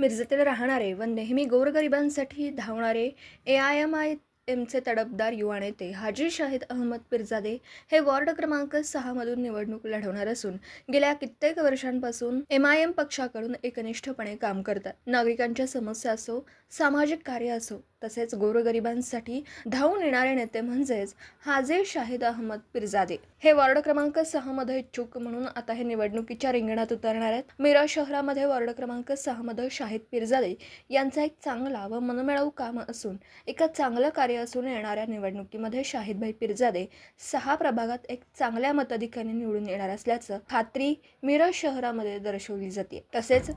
मिरजेतील राहणारे व नेहमी गोरगरिबांसाठी धावणारे A I M I M तडफदार युवा नेते हाजी शाहिद अहमद पिरजादे हे वॉर्ड क्रमांक सहामधून निवडणूक लढवणार असून गेल्या कित्येक वर्षांपासून एम आय एम पक्षाकडून एकनिष्ठपणे काम करतात. नागरिकांच्या समस्या असो सामाजिक कार्य असो तसेच गोरगरिबांसाठी धावून येणारे नेते म्हणजेच हाजे शाहिद अहमद पिरजादे. हे वॉर्ड क्रमांक सहामध्ये इच्छुक म्हणून आता हे निवडणुकीच्या रिंगणात उतरणार आहेत. मिरा शहरामध्ये वॉर्ड क्रमांक सहामध्ये शाहिद पिरजादे यांचा एक चांगला व मनमिळाऊ काम असून एका चांगलं कार्य असून येणाऱ्या निवडणुकीमध्ये शाहिदभाई पिरजादे सहा प्रभागात एक चांगल्या मताधिकाने निवडून येणार असल्याचं खात्री मिरज शहरामध्ये दर्शवली जाते. तसेच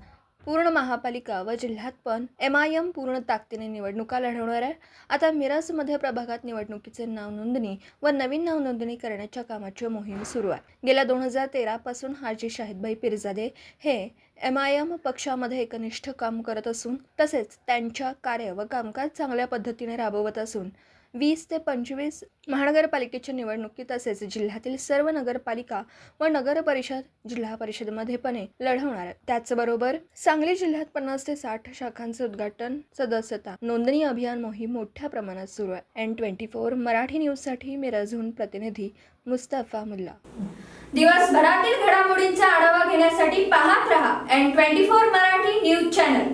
पूर्ण महापालिका व जिल्ह्यात पण एम आय एम पूर्ण ताकदीने निवडणुका लढवणार आहे. आता मिरजमध्ये प्रभागात निवडणुकीचे नाव नोंदणी व नवीन नाव नोंदणी करण्याच्या कामाची मोहीम सुरू आहे. गेल्या दोन हजार तेरापासून हाजी शाहिदभाई पिरजादे हे एम आय एम पक्षामध्ये एकनिष्ठ काम करत असून तसेच त्यांच्या कार्य व कामकाज चांगल्या पद्धतीने राबवत असून वीस ते पंचवीस महानगरपालिकेच्या निवडणुकीत तसेच जिल्ह्यातील सर्व नगरपालिका व नगर परिषद जिल्हा परिषदेमध्ये पण लढवणार त्याचबरोबर सांगली जिल्ह्यात पन्नास ते साठ शाखांचे उद्घाटन सदस्यता नोंदणी अभियान मोहीम मोठ्या प्रमाणात सुरू आहे. एन ट्वेंटी फोर मराठी न्यूजसाठी मिरजहून प्रतिनिधी मुस्तफा मुल्ला. दिवसभरातील घडामोडींचा आढावा घेण्यासाठी पाहत रहा N twenty four Marathi news channel.